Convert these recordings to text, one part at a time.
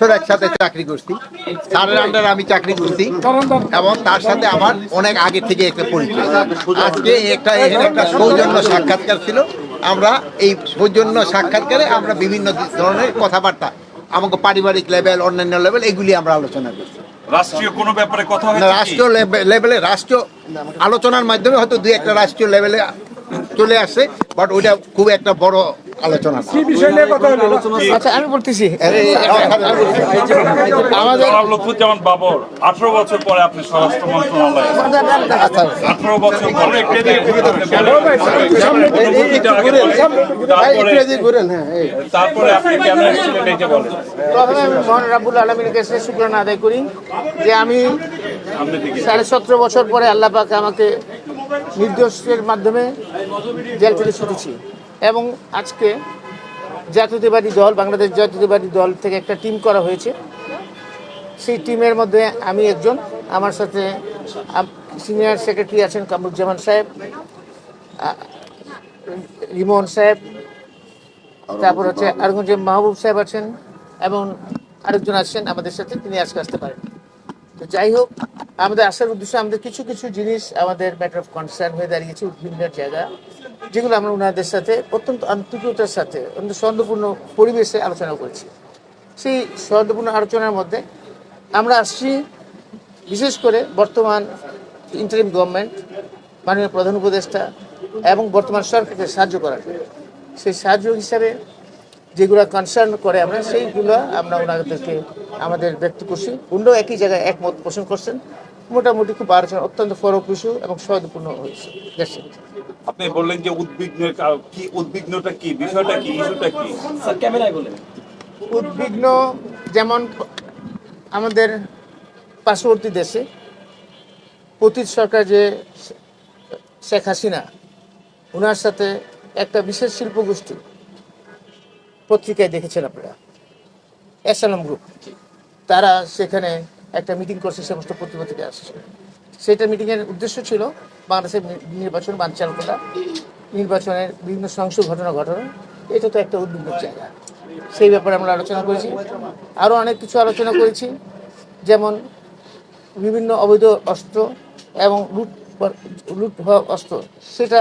বছর একসাথে চাকরি করছি। স্যারের আন্ডারে আমি চাকরি করছি এবং তার সাথে আমার অনেক আগে থেকে একটা পরিচয়। আজকে একটা একটা সৌজন্য সাক্ষাৎকার ছিল। আমরা এই সৌজন্য সাক্ষাৎকারে আমরা বিভিন্ন ধরনের কথাবার্তা আমাকে পারিবারিক লেভেল অন্যান্য লেভেল এগুলি আমরা আলোচনা করছি। রাষ্ট্রীয় কোনো ব্যাপারে কথা লেভেলে রাষ্ট্রীয় আলোচনার মাধ্যমে হয়তো দুই একটা রাষ্ট্রীয় লেভেলে চলে আসছে বাট ওইটা খুব একটা বড় আলোচনা না। আচ্ছা আমি বলতেছি আমাদের লুৎফুজ্জামান বাবর আঠারো বছর পরে আপনি স্বরাষ্ট্র মন্ত্রণালয়ে আচ্ছা, আঠারো বছর পরে তারপরে আপনি বলেন প্রথমে আমি মহান রাবুল আলমীর কাছে শুক্রানা আদায় করি যে আমি সাড়ে সতেরো বছর পরে আল্লাহ পাক আমাকে নির্দোষের মাধ্যমে জেল থেকে ছুটেছি এবং আজকে জাতীয়তাবাদী দল বাংলাদেশ জাতীয়তাবাদী দল থেকে একটা টিম করা হয়েছে। সেই টিমের মধ্যে আমি একজন আমার সাথে সিনিয়র সেক্রেটারি আছেন কামরুজ্জামান সাহেব রিমন সাহেব তারপর হচ্ছে আরগঞ্জে মাহবুব সাহেব আছেন এবং আরেকজন আছেন আমাদের সাথে তিনি আজকে আসতে পারেন। তো যাই হোক আমাদের আসার উদ্দেশ্যে আমাদের কিছু কিছু জিনিস আমাদের ম্যাটার অফ কনসার্ন হয়ে দাঁড়িয়েছে উদ্ভিন্নের জায়গা। যেগুলো আমরা ওনাদের সাথে অত্যন্ত আন্তরিকতার সাথে, অত্যন্ত সৌন্দর্যপূর্ণ পরিবেশে আলোচনা করেছি সেই সৌন্দর্যপূর্ণ আলোচনার মধ্যে আমরা আসছি বিশেষ করে বর্তমান ইন্টারিম গভর্নমেন্ট মাননীয় প্রধান উপদেষ্টা এবং বর্তমান সরকারকে সাহায্য করার। সেই সাহায্য হিসাবে যেগুলো কনসার্ন করে আমরা, সেইগুলো আমরা ওনাদেরকে আমাদের ব্যক্ত করছি উনিও একই জায়গায় একমত পোষণ করছেন মোটামুটি খুব আলোচনা অত্যন্ত ফলপ্রসূ এবং সহজপূর্ণ হয়েছে. আপনি বললেন যে উদ্বিগ্নের কারণ- কি উদ্বিগ্নটা কি? বিষয়টা কি? ইস্যুটা কি? স্যার ক্যামেরায় বলেন। উদ্বিগ্ন যেমন আমাদের পার্শ্ববর্তী দেশে অতীত সরকার যে শেখ হাসিনা ওনার সাথে একটা বিশেষ শিল্প গোষ্ঠী পত্রিকায় দেখেছেন আপনারা এসালাম গ্রুপ। তারা সেখানে একটা মিটিং করছে সমস্ত পত্রিকা আসছে। সেটা মিটিংয়ের উদ্দেশ্য ছিল বাংলাদেশের নির্বাচন বানচাল করা নির্বাচনের বিভিন্ন সহিংস ঘটনা ঘটনা। এটা তো একটা উদ্বিগ্ন জায়গা। সেই ব্যাপারে আমরা আলোচনা করেছি। আরও অনেক কিছু আলোচনা করেছি। যেমন বিভিন্ন অবৈধ অস্ত্র এবং লুট লুট হওয়া অস্ত্র। সেটা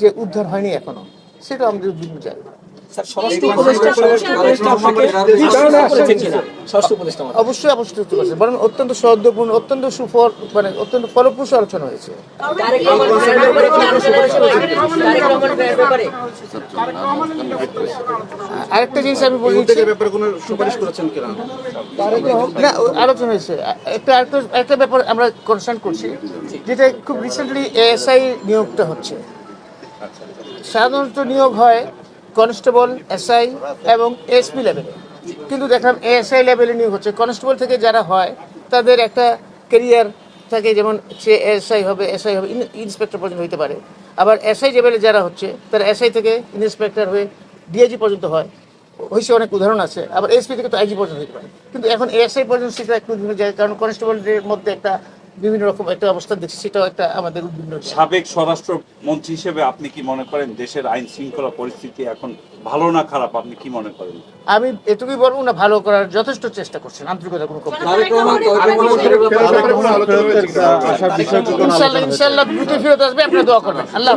যে উদ্ধার হয়নি এখনও সেটা আমাদের উদ্বিগ্ন জায়গা। অবশ্যই অবশ্যই উত্তর করেছে বরং অত্যন্ত সৌদ্যপূর্ণ অত্যন্ত সুফল মানে অত্যন্ত ফলপ্রসূ আলোচনা হয়েছে। আরেকটা জিনিস আমি বলি না আলোচনা হয়েছে। একটা আরেকটা একটা ব্যাপার আমরা কনসার্ন করছি যেটা খুব রিসেন্টলি এএসআই নিয়োগটা হচ্ছে। সাধারণত নিয়োগ হয় কনস্টেবল, এসআই এবং এসপি লেভেলে কিন্তু দেখলাম এএসআই লেভেলে নিয়োগ হচ্ছে। কনস্টেবল থেকে যারা হয়, তাদের একটা কেরিয়ার থাকে যেমন সে এসআই হবে এসআই হবে ইন্সপেক্টর পর্যন্ত হইতে পারে। আবার এসআই লেভেলে যারা হচ্ছে, তারা এসআই থেকে ইন্সপেক্টর হয়ে ডিআইজি পর্যন্ত হয়। হয়েছে অনেক উদাহরণ আছে। আবার এসপি থেকে তো আইজি পর্যন্ত হতে পারে। কিন্তু এখন এএসআই পর্যন্ত সেটা একটু জায়গায় কারণ কনস্টেবলদের মধ্যে একটা বিভিন্ন রকম একটা অবস্থা দেখছি সেটাও একটা আমাদের উদ্বিগ্ন সাবেক স্বরাষ্ট্র মন্ত্রী হিসেবে আপনি কি মনে করেন দেশের আইন শৃঙ্খলা পরিস্থিতি এখন ভালো না খারাপ? আপনি কি মনে করেন? আমি এটুকুই বলব না ভালো করার যথেষ্ট চেষ্টা করছেন আন্তরিকতা কোনো ইনশাল্লাহ ইনশাল্লাহ দ্রুত ফেরত আসবে আপনার দোয়া করবেন। আল্লাহ।